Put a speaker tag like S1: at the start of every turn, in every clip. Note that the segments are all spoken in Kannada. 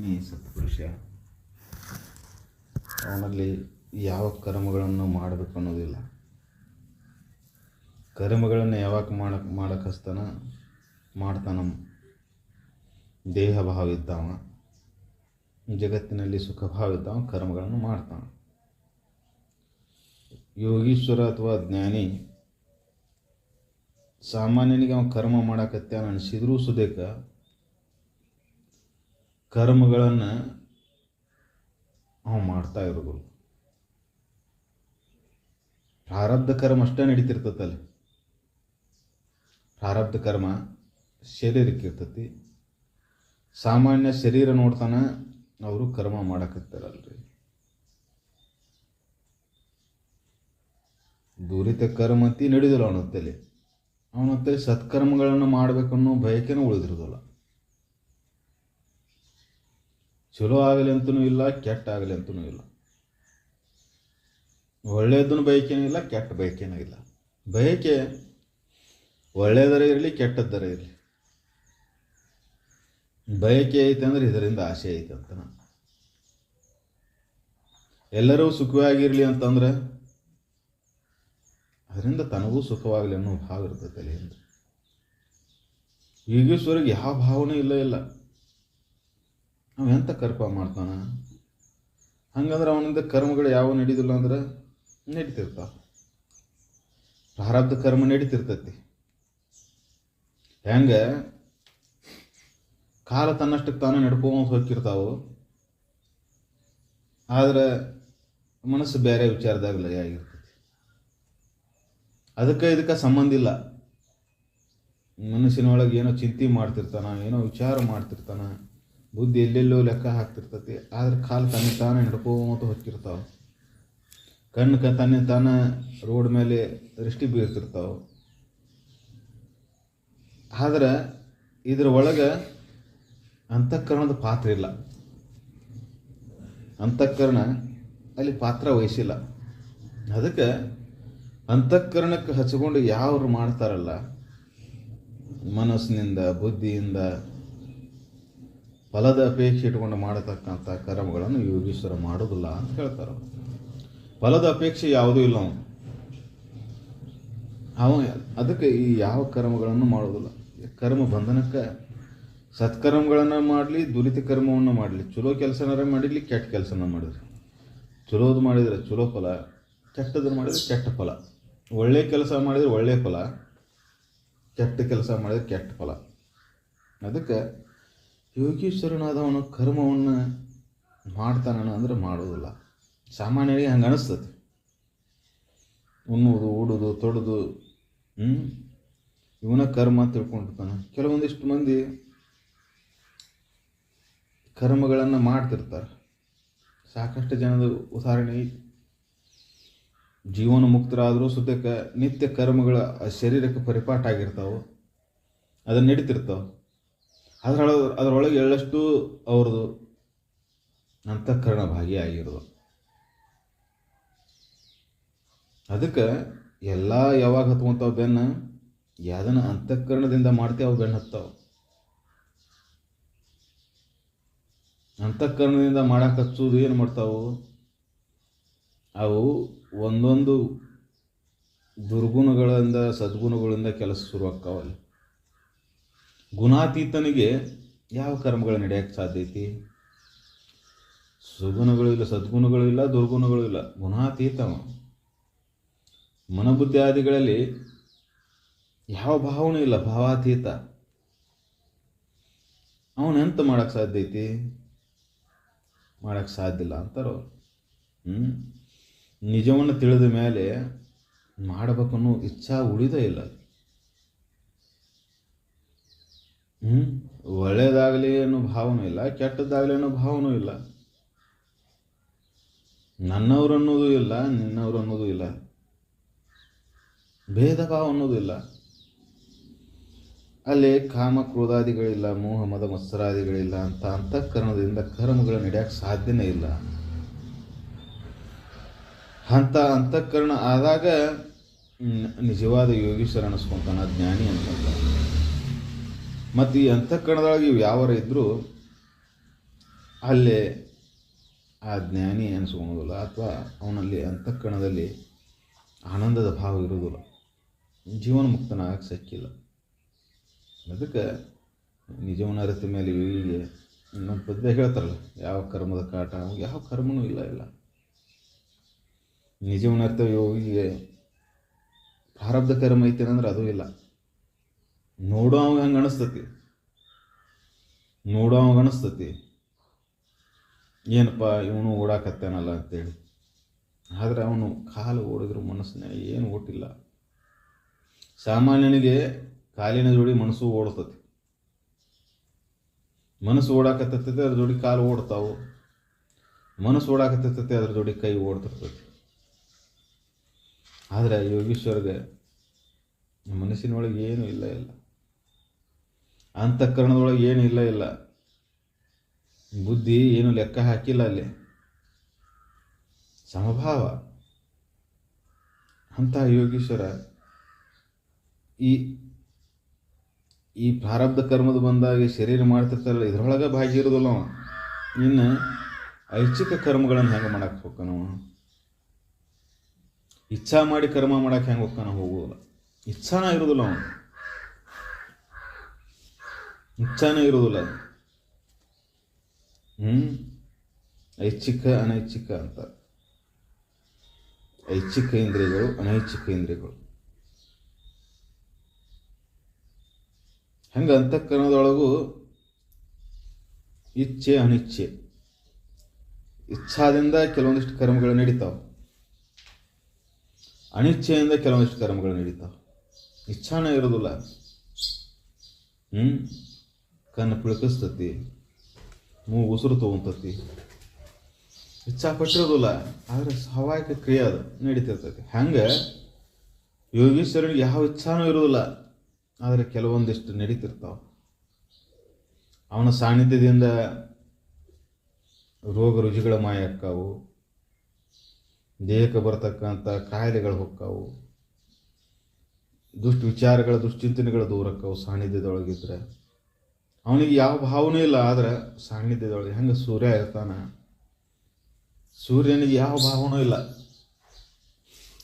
S1: ಜ್ಞಾನಿ ಸತ್ಪುರುಷ, ಅವನಲ್ಲಿ ಯಾವ ಕರ್ಮಗಳನ್ನು ಮಾಡಬೇಕು ಅನ್ನೋದಿಲ್ಲ. ಕರ್ಮಗಳನ್ನು ಯಾವಾಗ ಮಾಡಕ್ಕೆ ಮಾಡಕ್ಕೆ ಹಸ್ತಾನ ಮಾಡ್ತಾನ. ದೇಹ ಭಾವ ಇದ್ದಾವ ಜಗತ್ತಿನಲ್ಲಿ ಸುಖ ಭಾವ ಇದ್ದಾವ ಕರ್ಮಗಳನ್ನು ಮಾಡ್ತಾನ. ಯೋಗೀಶ್ವರ ಅಥವಾ ಜ್ಞಾನಿ, ಸಾಮಾನ್ಯನಿಗೆ ಅವನು ಕರ್ಮ ಮಾಡಕತ್ತೆ ಅನಿಸಿದ್ರೂ ಸುದೇಕ ಕರ್ಮಗಳನ್ನು ಅವ ಮಾಡ್ತಾ ಇರೋದು ಪ್ರಾರಬ್ಧ ಕರ್ಮ ಅಷ್ಟೇ ನಡೀತಿರ್ತೈತಲ್ಲಿ. ಪ್ರಾರಬ್ಧ ಕರ್ಮ ಶರೀರಕ್ಕೆ ಇರ್ತತಿ ಸಾಮಾನ್ಯ ಶರೀರ ನೋಡ್ತಾನ ಅವರು ಕರ್ಮ ಮಾಡಕತ್ತಾರಲ್ರಿ. ದುರಿತ ಕರ್ಮತಿ ನಡೆದಿಲ್ಲ ಅವನ ಹೊತ್ತಲ್ಲಿ ಅವನ ಹೊತ್ತಲ್ಲಿ ಸತ್ಕರ್ಮಗಳನ್ನು ಮಾಡಬೇಕನ್ನೋ ಬಯಕೆನೂ ಉಳಿದಿರೋದಿಲ್ಲ. ಚಲೋ ಆಗಲಿ ಅಂತನೂ ಇಲ್ಲ, ಕೆಟ್ಟ ಆಗಲಿ ಅಂತನೂ ಇಲ್ಲ. ಒಳ್ಳೆಯದನ್ನು ಬಯಕೇನೂ ಇಲ್ಲ, ಕೆಟ್ಟ ಬಯಕೇನೂ ಇಲ್ಲ. ಬಯಕೆ ಒಳ್ಳೆಯದರ ಇರಲಿ, ಕೆಟ್ಟದ್ದರ ಇರಲಿ. ಬಯಕೆ ಐತೆ ಅಂದ್ರೆ ಇದರಿಂದ ಆಸೆ ಐತೆ ಅಂತ ಎಲ್ಲರೂ ಸುಖವಾಗಿರಲಿ ಅಂತಂದ್ರೆ ಅದರಿಂದ ತನಗೂ ಸುಖವಾಗಲಿ ಅನ್ನೋ ಭಾವ ಇರ್ತದೆ ತಲೆಯಿಂದ ಯೋಗೇಶ್ವರಿಗೆ ಯಾವ ಭಾವನೆ ಇಲ್ಲ ಇಲ್ಲ. ಅವ ಎಂತ ಕರ್ಪ ಮಾಡ್ತಾನೆ? ಹಂಗಂದ್ರೆ ಅವನಿಂದ ಕರ್ಮಗಳು ಯಾವ ನಡೀದಿಲ್ಲ ಅಂದ್ರೆ ನಡೀತಿರ್ತಾವ. ಪ್ರಾರಬ್ಧ ಕರ್ಮ ನಡೀತಿರ್ತೈತಿ. ಹೆಂಗೆ? ಕಾಲ ತನ್ನಷ್ಟಕ್ಕೆ ತಾನೇ ನಡ್ಕೊಂಡು ಹೋಗಿರ್ತಾವು ಆದ್ರೆ ಮನಸ್ಸು ಬೇರೆ ವಿಚಾರದಾಗ ಲಯ ಆಗಿರ್ತೈತಿ. ಅದಕ್ಕೆ ಇದಕ್ಕೆ ಸಂಬಂಧ ಇಲ್ಲ. ಮನಸ್ಸಿನೊಳಗೆ ಏನೋ ಚಿಂತೆ ಮಾಡ್ತಿರ್ತಾನ, ಏನೋ ವಿಚಾರ ಮಾಡ್ತಿರ್ತಾನ. ಬುದ್ಧಿ ಎಲ್ಲೆಲ್ಲೋ ಲೆಕ್ಕ ಹಾಕ್ತಿರ್ತತಿ. ಆದ್ರೆ ಕಾಲು ತನ್ನ ತಾನೇ ಹಿಡ್ಕೋತ ಹೊಕ್ಕಿರ್ತಾವೆ. ಕಣ್ಣು ಕ ತನ್ನ ತಾನ ರೋಡ್ ಮೇಲೆ ದೃಷ್ಟಿ ಬೀರ್ತಿರ್ತಾವೆ ಆದ್ರೆ ಇದ್ರ ಒಳಗೆ ಅಂತಃಕರಣದ ಪಾತ್ರ ಇಲ್ಲ. ಅಂತಃಕರಣ ಅಲ್ಲಿ ಪಾತ್ರ ವಹಿಸಿಲ್ಲ. ಅದಕ್ಕೆ ಅಂತಃಕರಣಕ್ಕೆ ಹಚ್ಕೊಂಡು ಯಾವ್ರು ಮಾಡ್ತಾರಲ್ಲ, ಮನಸ್ಸಿನಿಂದ, ಬುದ್ಧಿಯಿಂದ ಫಲದ ಅಪೇಕ್ಷೆ ಇಟ್ಕೊಂಡು ಮಾಡತಕ್ಕಂಥ ಕರ್ಮಗಳನ್ನು ಯೋಗೀಶ್ವರ ಮಾಡೋದಿಲ್ಲ ಅಂತ ಹೇಳ್ತಾರೆ ಫಲದ ಅಪೇಕ್ಷೆ ಯಾವುದೂ ಇಲ್ಲ ಅವನು. ಅವ ಅದಕ್ಕೆ ಈ ಯಾವ ಕರ್ಮಗಳನ್ನು ಮಾಡೋದಿಲ್ಲ ಕರ್ಮ ಬಂಧನಕ್ಕೆ ಸತ್ಕರ್ಮಗಳನ್ನು ಮಾಡಲಿ, ದುರಿತ ಕರ್ಮವನ್ನು ಮಾಡಲಿ. ಚಲೋ ಕೆಲಸನಾರ ಮಾಡಿರಲಿ, ಕೆಟ್ಟ ಕೆಲಸನ ಮಾಡಿದ್ರಿ ಚಲೋದು ಮಾಡಿದರೆ ಚಲೋ ಫಲ, ಕೆಟ್ಟದನ್ನು ಮಾಡಿದರೆ ಕೆಟ್ಟ ಫಲ. ಒಳ್ಳೆಯ ಕೆಲಸ ಮಾಡಿದರೆ ಒಳ್ಳೆಯ ಫಲ, ಕೆಟ್ಟ ಕೆಲಸ ಮಾಡಿದರೆ ಕೆಟ್ಟ ಫಲ. ಅದಕ್ಕೆ ಯೋಗೀಶ್ವರನಾದವನು ಕರ್ಮವನ್ನು ಮಾಡ್ತಾನ ಅಂದ್ರೆ ಮಾಡೋದಿಲ್ಲ. ಸಾಮಾನ್ಯರಿಗೆ ಹಂಗೆ ಅನಿಸ್ತದೆ. ಉಣ್ಣುವುದು ಓಡೋದು ತೊಡೋದು ಹ್ಞೂ ಇವನ ಕರ್ಮ ತಿಳ್ಕೊಂಡಿರ್ತಾನೆ. ಕೆಲವೊಂದಿಷ್ಟು ಮಂದಿ ಕರ್ಮಗಳನ್ನು ಮಾಡ್ತಿರ್ತಾರೆ. ಸಾಕಷ್ಟು ಜನದ ಉದಾಹರಣೆ. ಜೀವನ ಮುಕ್ತರಾದರೂ ಸುತ್ತಕ್ಕೆ ನಿತ್ಯ ಕರ್ಮಗಳ ಶರೀರಕ್ಕೆ ಪರಿಪಾಠ ಆಗಿರ್ತಾವೆ. ಅದನ್ನು ನಡೀತಿರ್ತಾವೆ. ಅದರೊಳಗೆ ಅದರೊಳಗೆ ಎಳ್ಳಷ್ಟು ಅವ್ರದ್ದು ಅಂತಃಕರಣ ಭಾಗಿಯಾಗಿರೋದು ಅದಕ್ಕೆ ಎಲ್ಲ ಯಾವಾಗ ಹತ್ಕೊಂತಾವ ಬೆನ್ನ? ಯಾವ್ದನ್ನ ಅಂತಃಕರಣದಿಂದ ಮಾಡ್ತೇವೆ, ಅವು ಬೆನ್ನು ಹತ್ತಾವ. ಅಂತಃಕರಣದಿಂದ ಮಾಡಕ್ಕೆ ಹಚ್ಚೋದು ಏನು ಮಾಡ್ತಾವು? ಅವು ಒಂದೊಂದು ದುರ್ಗುಣಗಳಿಂದ, ಸದ್ಗುಣಗಳಿಂದ ಕೆಲಸ ಶುರು ಗುಣಾತೀತನಿಗೆ ಯಾವ ಕರ್ಮಗಳು ನಡೆಯಕ್ಕೆ ಸಾಧ್ಯ ಐತಿ? ಸುಗುಣಗಳು ಇಲ್ಲ, ಸದ್ಗುಣಗಳು ಇಲ್ಲ, ದುರ್ಗುಣಗಳು ಇಲ್ಲ. ಗುಣಾತೀತವ ಮನಬುದ್ಧಿಯಾದಿಗಳಲ್ಲಿ ಯಾವ ಭಾವನೆ ಇಲ್ಲ, ಭಾವಾತೀತ. ಅವನೆಂತ ಮಾಡಕ್ಕೆ ಸಾಧ್ಯ ಐತಿ? ಮಾಡಕ್ಕೆ ಸಾಧ್ಯ ಇಲ್ಲ ಅಂತಾರೋ. ಹ್ಞೂ ನಿಜವನ್ನು ತಿಳಿದ ಮೇಲೆ ಮಾಡಬೇಕನ್ನೋ ಇಚ್ಛಾ ಉಳಿದೇ ಇಲ್ಲ. ಹ್ಞೂ ಒಳ್ಳೇದಾಗಲಿ ಅನ್ನೋ ಭಾವನೂ ಇಲ್ಲ ಕೆಟ್ಟದ್ದಾಗಲಿ ಅನ್ನೋ ಭಾವನೂ ಇಲ್ಲ. ನನ್ನವ್ರು ಅನ್ನೋದು ಇಲ್ಲ, ನಿನ್ನವ್ರು ಅನ್ನೋದು ಇಲ್ಲ. ಭೇದ ಭಾವ ಅನ್ನೋದು ಇಲ್ಲ. ಅಲ್ಲಿ ಕಾಮ ಕ್ರೋಧಾದಿಗಳಿಲ್ಲ, ಮೋಹ, ಮದ, ಮತ್ಸರಾದಿಗಳಿಲ್ಲ ಅಂತ ಅಂತಃಕರಣದಿಂದ ಕರ್ಮಗಳು ನಡೆಯಕ್ಕೆ ಸಾಧ್ಯನೇ ಇಲ್ಲ. ಅಂತ ಅಂತಃಕರಣ ಆದಾಗ ನಿಜವಾದ ಯೋಗೀಶ್ವರ ಅನ್ನಿಸ್ಕೊಂತಾನ ಜ್ಞಾನಿ ಅನ್ಕೊಂತಾನ. ಮತ್ತು ಈ ಅಂತಃಕರಣದೊಳಗೆ ಇವು ಯಾವರ ಇದ್ದರೂ ಅಲ್ಲೇ ಆ ಜ್ಞಾನಿ ಅನಿಸ್ಕೊಳೋದಿಲ್ಲ ಅಥವಾ ಅವನಲ್ಲಿ ಅಂತಃಕರಣದಲ್ಲಿ ಆನಂದದ ಭಾವ ಇರುವುದಿಲ್ಲ ಜೀವನ ಮುಕ್ತನಾಗಕ್ಕೆ ಸಿಕ್ಕಿಲ್ಲ ಅದಕ್ಕೆ ನಿಜವನ ಅರಿತ ಮೇಲೆ ಇವಿಗೆ ಇನ್ನೊಂದು ಪದ್ಯ ಹೇಳ್ತಾರಲ್ಲ, ಯಾವ ಕರ್ಮದ ಕಾಟ ಯಾವ ಕರ್ಮನೂ ಇಲ್ಲ ಇಲ್ಲ ನಿಜವನ ಅರ್ಥ ಯೋಗಿಗೆ ಪ್ರಾರಬ್ಧ ಕರ್ಮ ಐತೆ ಅಂದ್ರೆ ಅದು ಇಲ್ಲ. ನೋಡೋ ಅವಾಗ ಹಂಗೆ ಅನಿಸ್ತತಿ. ನೋಡೋ ಅವಾಗ ಅನಿಸ್ತತಿ. ಏನಪ್ಪ ಇವನು ಓಡಾಕತ್ತೇನಲ್ಲ ಅಂತೇಳಿ. ಆದರೆ ಅವನು ಕಾಲು ಓಡಿದ್ರು ಮನಸ್ಸಿನ ಏನು ಓಟಿಲ್ಲ. ಸಾಮಾನ್ಯನಿಗೆ ಕಾಲಿನ ಜೋಡಿ ಮನಸ್ಸು ಓಡ್ತತಿ. ಮನಸ್ಸು ಓಡಾಕತ್ತೈತೆ ಅದ್ರ ಜೋಡಿ ಕಾಲು ಓಡ್ತಾವು. ಮನಸ್ಸು ಓಡಾಕತ್ತೈತೆ ಅದ್ರ ಜೋಡಿ ಕೈ ಓಡ್ತಿರ್ತೈತಿ ಆದರೆ ಯೋಗೀಶ್ವರ್ಗೆ ಮನಸ್ಸಿನೊಳಗೆ ಏನೂ ಇಲ್ಲ ಇಲ್ಲ ಅಂತಃಕರಣದೊಳಗೆ ಏನೂ ಇಲ್ಲ ಇಲ್ಲ. ಬುದ್ಧಿ ಏನು ಲೆಕ್ಕ ಹಾಕಿಲ್ಲ ಅಲ್ಲಿ. ಸಮಭಾವ. ಅಂತ ಯೋಗೀಶ್ವರ ಈ ಈ ಪ್ರಾರಬ್ಧ ಕರ್ಮದ ಬಂದಾಗ ಶರೀರ ಮಾಡ್ತಿರ್ತಾರಲ್ಲ, ಇದ್ರೊಳಗೆ ಭಾಗಿ ಇರೋದಿಲ್ಲ ಅವ. ಇನ್ನು ಐಚ್ಛಿಕ ಕರ್ಮಗಳನ್ನು ಹೆಂಗೆ ಮಾಡಕ್ಕೆ ಹೋಗ್ತಾನ ಇಚ್ಛಾ ಮಾಡಿ ಕರ್ಮ ಮಾಡಕ್ಕೆ ಹೆಂಗೆ ಹೋಗ್ತಾನ ಹೋಗೋದಿಲ್ಲ. ಇಚ್ಛಾನ ಇರೋದಿಲ್ಲ ಅವನು ಇಚ್ಛಾನೇ ಇರೋದಿಲ್ಲ ಹ್ಞೂ ಐಚ್ಛಿಕ, ಅನೈಚ್ಛಿಕ ಅಂತ. ಐಚ್ಛಿಕ ಇಂದ್ರಿಯಗಳು, ಅನೈಚ್ಛಿಕ ಇಂದ್ರಿಯಗಳು. ಹಂಗೆ ಅಂತಃಕರಣದೊಳಗೂ ಇಚ್ಛೆ, ಅನಿಚ್ಛೆ. ಇಚ್ಛಾದಿಂದ ಕೆಲವೊಂದಿಷ್ಟು ಕರ್ಮಗಳು ನಡೀತಾವೆ. ಅನಿಚ್ಛೆಯಿಂದ ಕೆಲವೊಂದಿಷ್ಟು ಕರ್ಮಗಳು ನಡೀತಾವೆ. ಇಚ್ಛಾನೇ ಇರೋದಿಲ್ಲ ಹ್ಞೂ ಕಣ್ಣು ಪಿಳಕಿಸ್ತತಿ, ಮೂಗು ಉಸಿರು ತೊಗೊಂತತಿ. ಇಚ್ಛಾಪಟ್ಟಿರೋದಿಲ್ಲ, ಆದರೆ ಸ್ವಾಭಾವಿಕ ಕ್ರಿಯೆ ಅದು ನಡೀತಿರ್ತೈತಿ. ಹಂಗೆ? ಯೋಗೀಶ್ವರನಿಗೆ ಯಾವ ಇಚ್ಛಾನೂ ಇರೋದಿಲ್ಲ, ಆದರೆ ಕೆಲವೊಂದಿಷ್ಟು ನಡೀತಿರ್ತಾವೆ. ಅವನ ಸಾನ್ನಿಧ್ಯದಿಂದ ರೋಗ ರುಜಿಗಳ ಮಾಯ ಆಕ್ಕಾವು ದೇಹಕ್ಕೆ ಬರತಕ್ಕಂಥ ಕಾಯಿಲೆಗಳು ಹೊಕ್ಕಾವು ದುಷ್ಟ ವಿಚಾರಗಳ ದುಶ್ಚಿಂತನೆಗಳು ದೂರ ಆಕ್ಕಾವು ಸಾನ್ನಿಧ್ಯದೊಳಗಿದ್ರೆ. ಅವನಿಗೆ ಯಾವ ಭಾವನೂ ಇಲ್ಲ, ಆದರೆ ಸಾನ್ನಿಧ್ಯದೊಳಗೆ ಹೆಂಗೆ ಸೂರ್ಯ ಇರ್ತಾನೆ? ಸೂರ್ಯನಿಗೆ ಯಾವ ಭಾವನೂ ಇಲ್ಲ.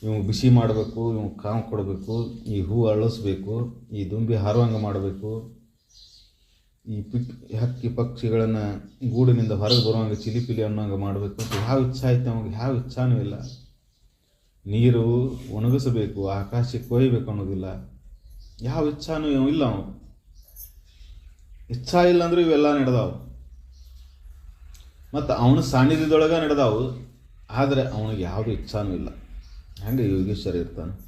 S1: ಇವು ಬಿಸಿ ಮಾಡಬೇಕು ಇವು ಕಾಮ ಕೊಡಬೇಕು, ಈ ಹೂ ಅರಳಿಸ್ಬೇಕು ಈ ದುಂಬಿ ಹಾರುವಂಗೆ ಮಾಡಬೇಕು, ಈ ಪಿಕ್, ಹಕ್ಕಿ ಪಕ್ಷಿಗಳನ್ನು ಗೂಡಿನಿಂದ ಹೊರಗೆ ಬರುವಂಗೆ ಚಿಲಿಪಿಲಿ ಅನ್ನೋಂಗೆ ಮಾಡಬೇಕು ಅಂತ ಯಾವ ಇಚ್ಛೆ ಐತೆ ಅವಾಗ ಯಾವ ಇಚ್ಛಾನೂ ಇಲ್ಲ. ನೀರು ಒಣಗಿಸಬೇಕು, ಆಕಾಶಕ್ಕೆ ಕೊಯ್ಬೇಕು ಅನ್ನೋದಿಲ್ಲ. ಯಾವ ಇಚ್ಛಾನೂ ಇಲ್ಲ ಅವನು ಇಚ್ಛಾ ಇಲ್ಲ ಅಂದ್ರೆ ಇವೆಲ್ಲ ನಡೆದಾವು. ಮತ್ತು ಅವನ ಸಾನ್ನಿಧ್ಯದೊಳಗೆ ನಡೆದಾವು. ಆದರೆ ಅವನಿಗೆ ಯಾವುದು ಇಚ್ಛಾನೂ ಇಲ್ಲ. ಹೆಂಗೆ ಯೋಗೇಶ್ವರ ಇರ್ತಾನೆ?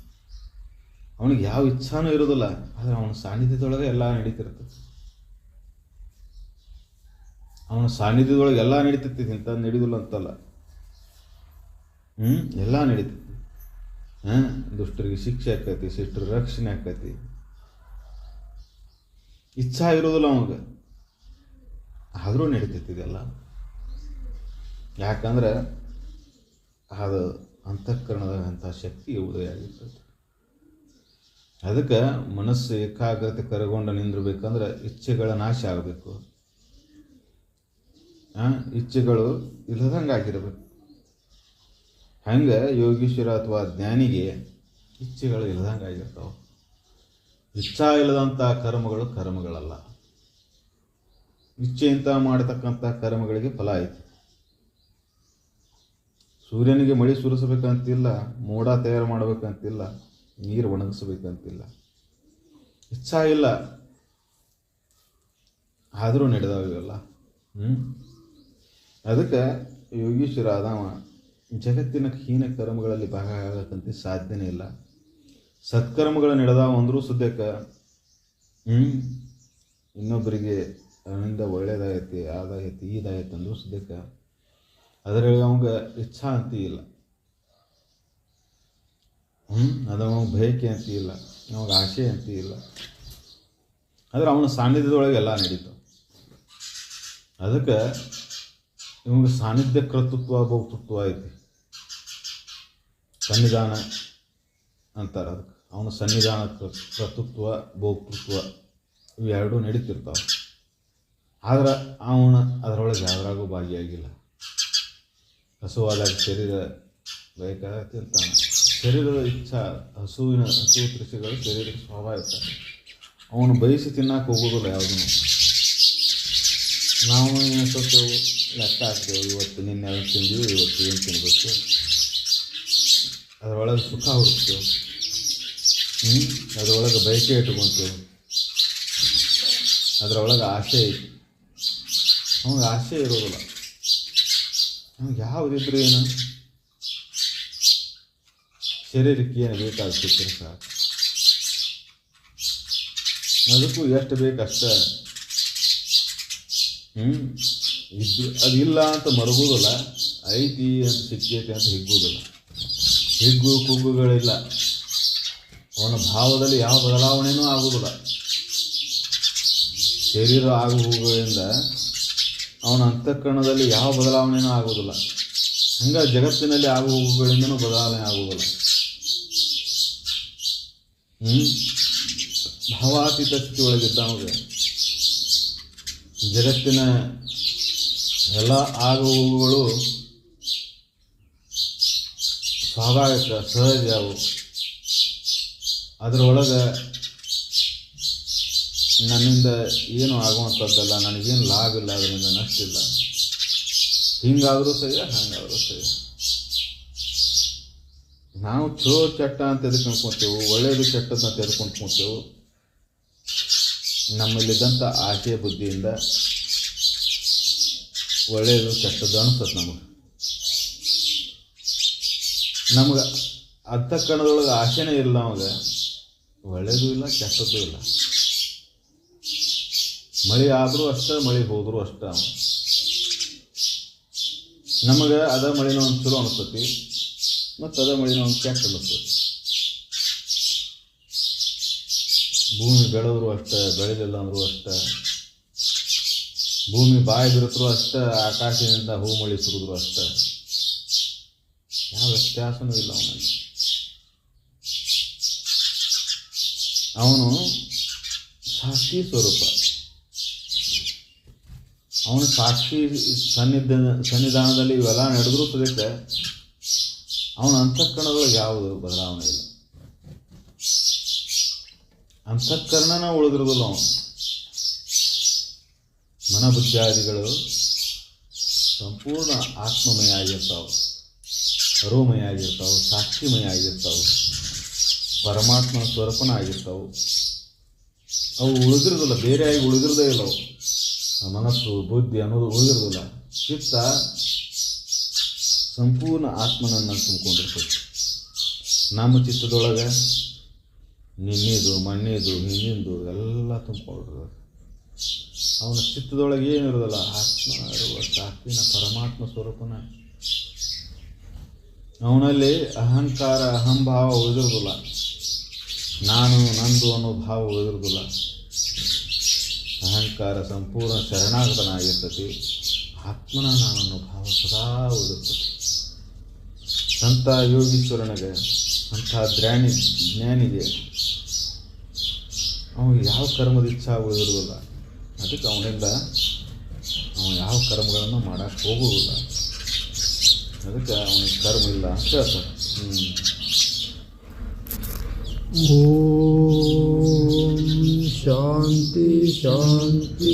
S1: ಅವನಿಗೆ ಯಾವ ಇಚ್ಛಾನೂ ಇರೋದಿಲ್ಲ. ಆದರೆ ಅವನ ಸಾನ್ನಿಧ್ಯದೊಳಗೆ ಎಲ್ಲ ನಡೀತಿರ್ತದೆ ಅವನ ಸಾನ್ನಿಧ್ಯದೊಳಗೆ ಎಲ್ಲ ನಡೀತೈತಿ ಇಂಥ ನಡೀದಿಲ್ಲ ಅಂತಲ್ಲ. ಹ್ಞೂ ಎಲ್ಲ ನಡೀತೈತಿ ಹಾಂ? ದುಷ್ಟರಿಗೆ ಶಿಕ್ಷೆ ಆಕೈತಿ ಶಿಷ್ಟರ ರಕ್ಷಣೆ ಆಕೈತಿ. ಇಚ್ಛಾ ಇರೋದಿಲ್ಲ ಆದರೂ ನಡೀತೈತಿ ಇದೆಲ್ಲ. ಯಾಕಂದ್ರೆ ಅದು ಅಂತಃಕರಣದ ಅಂಥ ಶಕ್ತಿ ಉದಯ ಆಗಿರ್ತದೆ ಅದಕ್ಕೆ ಮನಸ್ಸು ಏಕಾಗ್ರತೆ ಕರಗೊಂಡು ನಿಂದಿರ್ಬೇಕಂದ್ರೆ ಇಚ್ಛೆಗಳ ನಾಶ ಆಗಬೇಕು. ಇಚ್ಛೆಗಳು ಇಲ್ಲದಂಗೆ ಆಗಿರಬೇಕು. ಹಂಗೆ ಯೋಗೀಶ್ವರ ಅಥವಾ ಜ್ಞಾನಿಗೆ ಇಚ್ಛೆಗಳು ಇಲ್ಲದಂಗೆ ಆಗಿರ್ತಾವೆ. ಇಚ್ಛಾ ಇಲ್ಲದಂಥ ಕರ್ಮಗಳು ಕರ್ಮಗಳಲ್ಲ. ಇಚ್ಛೆಯಿಂದ ಮಾಡತಕ್ಕಂಥ ಕರ್ಮಗಳಿಗೆ ಫಲ ಐತಿ ಸೂರ್ಯನಿಗೆ ಮಳೆ ಸುರಿಸಬೇಕಂತಿಲ್ಲ, ಮೋಡ ತಯಾರು ಮಾಡಬೇಕಂತಿಲ್ಲ, ನೀರು ಒಣಗಿಸ್ಬೇಕಂತಿಲ್ಲ. ಇಚ್ಛಾ ಇಲ್ಲ ಆದರೂ ನಡೆದಾವ ಇವೆಲ್ಲ ಹ್ಞೂ ಅದಕ್ಕೆ ಯೋಗೀಶ್ವರ ಅದಾವ ಜಗತ್ತಿನ ಹೀನ ಕರ್ಮಗಳಲ್ಲಿ ಭಾಗ ಆಗಕ್ಕಂತ ಸಾಧ್ಯನೇ ಇಲ್ಲ. ಸತ್ಕರ್ಮಗಳು ನಡೆದಾವ ಅಂದರೂ ಸದ್ಯಕ್ಕೆ ಇನ್ನೊಬ್ಬರಿಗೆ ಅದರಿಂದ ಒಳ್ಳೇದಾಗೈತಿ ಅದಾಗೈತಿ ಈದಾಗೈತಿ ಅಂದರೂ ಸದ್ಯಕ್ಕೆ, ಅದರಲ್ಲಿ ಅವಂಗೆ ಇಚ್ಛಾ ಅಂತ ಇಲ್ಲ. ಹ್ಞೂ ಅದು ಅವಾಗ ಬಯಕೆ ಅಂತ ಇಲ್ಲ, ಅವಾಗ ಆಸೆ ಅಂತ ಇಲ್ಲ. ಆದರೆ ಅವನ ಸಾನ್ನಿಧ್ಯದೊಳಗೆ ಎಲ್ಲ ನಡೀತು. ಅದಕ್ಕೆ ಇವಂಗೆ ಸಾನ್ನಿಧ್ಯ ಕರ್ತೃತ್ವ ಭೌತೃತ್ವ ಐತಿ. ಸನ್ನಿಧಾನ ಅಂತಾರೆ ಅದಕ್ಕೆ ಅವನ ಸನ್ನಿಧಾನ ಕರ್ತೃತ್ವ ಭೋಕ್ತೃತ್ವ ಇವೆರಡೂ ನಡೀತಿರ್ತಾವೆ. ಆದ್ರೆ ಅವನ ಅದರೊಳಗೆ ಯಾವ್ದ್ರಾಗೂ ಭಾಗಿಯಾಗಿಲ್ಲ. ಹಸುವಾದಾಗ ಶರೀರ ಬೇಕಾಗತ್ತೆ ತಿಂತಾನೆ ಶರೀರದ ಇಚ್ಛಾ, ಹಸುವಿನ, ಹಸು ತೃಷಿಗಳು ಶರೀರಕ್ಕೆ ಸ್ವಾಭಾವಿಕ ಅವನು ಬಯಸಿ ತಿನ್ನಕ್ಕೆ ಹೋಗೋದಿಲ್ಲ ಯಾವುದನ್ನು ನಾವು ಏನು ಸ್ವಲ್ಪ ಲೆಕ್ಕ ಹಾಕ್ತೇವೆ. ಇವತ್ತು ನಿನ್ನೆ ತಿಂದೀವಿ, ಇವತ್ತು ಏನು ತಿನ್ಬೇಕು? ಅದರೊಳಗೆ ಸುಖ ಹುಡುಕ್ತೇವೆ. ಹ್ಞೂ ಅದರೊಳಗೆ ಬಯಕೆ ಇಟ್ಕೊತೇವೆ. ಅದರೊಳಗೆ ಆಸೆ ಐತಿ. ಅವ್ನಿಗೆ ಆಸೆ ಇರೋದಿಲ್ಲ. ಅವ್ನಿಗೆ ಯಾವುದಿದ್ರು ಏನು? ಶರೀರಕ್ಕೆ ಏನು ಬೇಕಾಗ್ತಿತ್ತು ಸಾಕು. ಅದಕ್ಕೂ ಎಷ್ಟು ಬೇಕಷ್ಟ. ಹ್ಞೂ ಇದ್ದು ಇಲ್ಲ ಅಂತ ಮರಗೋದಿಲ್ಲ. ಐತಿ ಅಂತ ಸಿಕ್ಕೈತಿ ಅಂತ ಹಿಗ್ಗೋದಿಲ್ಲ. ಹಿಗ್ಗು ಕುಗ್ಗುಗಳಿಲ್ಲ ಅವನ ಭಾವದಲ್ಲಿ ಯಾವ ಬದಲಾವಣೆಯೂ ಆಗುವುದಿಲ್ಲ. ಶರೀರ ಆಗು ಹೋಗುಗಳಿಂದ ಅವನ ಅಂತಃಕರಣದಲ್ಲಿ ಯಾವ ಬದಲಾವಣೆಯೂ ಆಗುವುದಿಲ್ಲ. ಹಂಗೆ ಜಗತ್ತಿನಲ್ಲಿ ಆಗು ಹೋಗುಗಳಿಂದನೂ ಬದಲಾವಣೆ ಆಗುವುದಿಲ್ಲ. ಹ್ಞೂ ಭಾವಾತೀತ ಸ್ಥಿತಿ ಒಳಗಿದ್ದವನಿಗೆ ಜಗತ್ತಿನ ಎಲ್ಲ ಆಗು ಹೋಗುಗಳು ಸ್ವಾಭಾವಿಕ ಸಹಜ ಅವು. ಅದರೊಳಗೆ ನನ್ನಿಂದ ಏನು ಆಗುವಂಥದ್ದಲ್ಲ, ನನಗೇನು ಲಾಭ ಇಲ್ಲ, ಅದರಿಂದ ನಷ್ಟ ಇಲ್ಲ ಹಿಂಗಾದರೂ ಸರಿ, ಹಂಗಾದರೂ ಸರಿ. ನಾವು ಚಲೋ ಚಟ್ಟ ಅಂತ ಎದಕ್ಕೆ ಅನ್ಕೊಂತೇವೆ ಒಳ್ಳೆಯದು ಕೆಟ್ಟದ್ದು ಅಂತ ಎದಕ್ಕೆ ಅನ್ಕೊಂತೇವೆ ನಮ್ಮಲ್ಲಿದ್ದಂಥ ಆಸೆ, ಬುದ್ಧಿಯಿಂದ ಒಳ್ಳೆಯದು ಕೆಟ್ಟದ್ದು ಅನಿಸ್ತದೆ ನಮಗೆ. ನಮ್ಗೆ ಅಂತಃಕರಣದೊಳಗೆ ಆಸೆನೇ ಇಲ್ಲ ನಮಗೆ. ಒಳ್ಳೇದು ಇಲ್ಲ, ಕೆಟ್ಟದ್ದು ಇಲ್ಲ. ಮಳೆ ಆದರೂ ಅಷ್ಟೇ, ಮಳೆ ಹೋದರೂ ಅಷ್ಟೇ ನಮಗೆ ಅದ ಮಳೆನೂ ಒಂದು ಚಲೋ ಅನಿಸ್ತತಿ, ಮತ್ತು ಅದ ಮಳೆನೂ ಒಂದು ಕೆಟ್ಟ ಅನಿಸ್ತತಿ. ಭೂಮಿ ಬೆಳೆದ್ರು ಅಷ್ಟೇ ಬೆಳೆದಿಲ್ಲ ಅಂದರೂ ಅಷ್ಟೇ. ಭೂಮಿ ಬಾಯಿ ಬಿರುತ್ತರೂ ಅಷ್ಟೇ, ಆಕಾಶದಿಂದ ಹೂ ಮಳೆ ಸುರಿದ್ರು ಅಷ್ಟೇ. ವ್ಯತ್ಯಾಸನೂ ಇಲ್ಲ ಅವನಲ್ಲಿ. ಅವನು ಸಾಕ್ಷಿ ಸ್ವರೂಪ. ಅವನು ಸಾಕ್ಷಿ ಸನ್ನಿಧ, ಸನ್ನಿಧಾನದಲ್ಲಿ ಇವೆಲ್ಲ ನಡೆದ್ರೂ ಸದ್ಯಕ್ಕೆ ಅವನ ಅಂತಃಕರಣದೊಳಗೆ ಯಾವುದು? ಬದಲಾವಣೆ ಇಲ್ಲ. ಅಂತಃಕರಣನ ಉಳಿದಿರೋದಿಲ್ಲ ಅವನು. ಮನಬುದ್ಧಾದಿಗಳು ಸಂಪೂರ್ಣ ಆತ್ಮಮಯ ಆಗಿರ್ತಾವೆ. ಅರುಮಯ ಆಗಿರ್ತಾವೆ ಸಾಕ್ಷಿಮಯ ಆಗಿರ್ತಾವೆ ಪರಮಾತ್ಮನ ಸ್ವರೂಪನ ಆಗಿರ್ತಾವೆ ಅವು ಉಳಿದಿರೋದಿಲ್ಲ ಬೇರೆಯಾಗಿ ಉಳಿದಿರೋದೇ ಇಲ್ಲ ಅವು. ಮನಸ್ಸು, ಬುದ್ಧಿ ಅನ್ನೋದು ಉಳಿದಿರೋದಿಲ್ಲ ಚಿತ್ತ ಸಂಪೂರ್ಣ ಆತ್ಮನನ್ನು ತುಂಬಿಕೊಂಡಿರ್ತದೆ. ನಮ್ಮ ಚಿತ್ತದೊಳಗೆ ನಿನ್ನಿದು ಮಣ್ಣಿದು ಹಿಂದಿಂದು ಎಲ್ಲ ತುಂಬಿಕೊಂಡಿರ್ತದೆ. ಅವನ ಚಿತ್ತದೊಳಗೆ ಏನಿರೋದಿಲ್ಲ ಆತ್ಮ ಇರುವ ಸಾಕ್ಷಿನ ಪರಮಾತ್ಮ ಸ್ವರೂಪನ ಅವನಲ್ಲಿ ಅಹಂಕಾರ, ಅಹಂಭಾವ ಉಳಿದಿರೋದಿಲ್ಲ ನಾನು ನಂದು ಅನ್ನೋ ಭಾವ ಉಳಿದಿರೋದಿಲ್ಲ ಅಹಂಕಾರ ಸಂಪೂರ್ಣ ಶರಣಾಗತನಾಗಿರ್ತತಿ. ಆತ್ಮನ ನಾನು ಭಾವ ಸದಾ ಉಳಿದಿರ್ತದೆ ಸಂತ ಯೋಗೀಶ್ವರನಿಗೆ, ಅಂಥ ಜ್ಞಾನಿ, ಜ್ಞಾನಿಗೆ ಅವನು ಯಾವ ಕರ್ಮದ ಇಚ್ಛಾ ಉಳಿದಿರೋದಿಲ್ಲ ಅದಕ್ಕೆ ಅವನಿಂದ ಅವನು ಯಾವ ಕರ್ಮಗಳನ್ನು ಮಾಡೋಕ್ಕೆ ಹೋಗುವುದಿಲ್ಲ. ಅದಕ್ಕೆ ಅವನಿಗೆ ಕರ್ಮ ಇಲ್ಲ ಅಂತ ಹೇಳ್ತಾರೆ ಹ್ಞೂ
S2: ಓಂ ಶಾಂತಿ ಶಾಂತಿ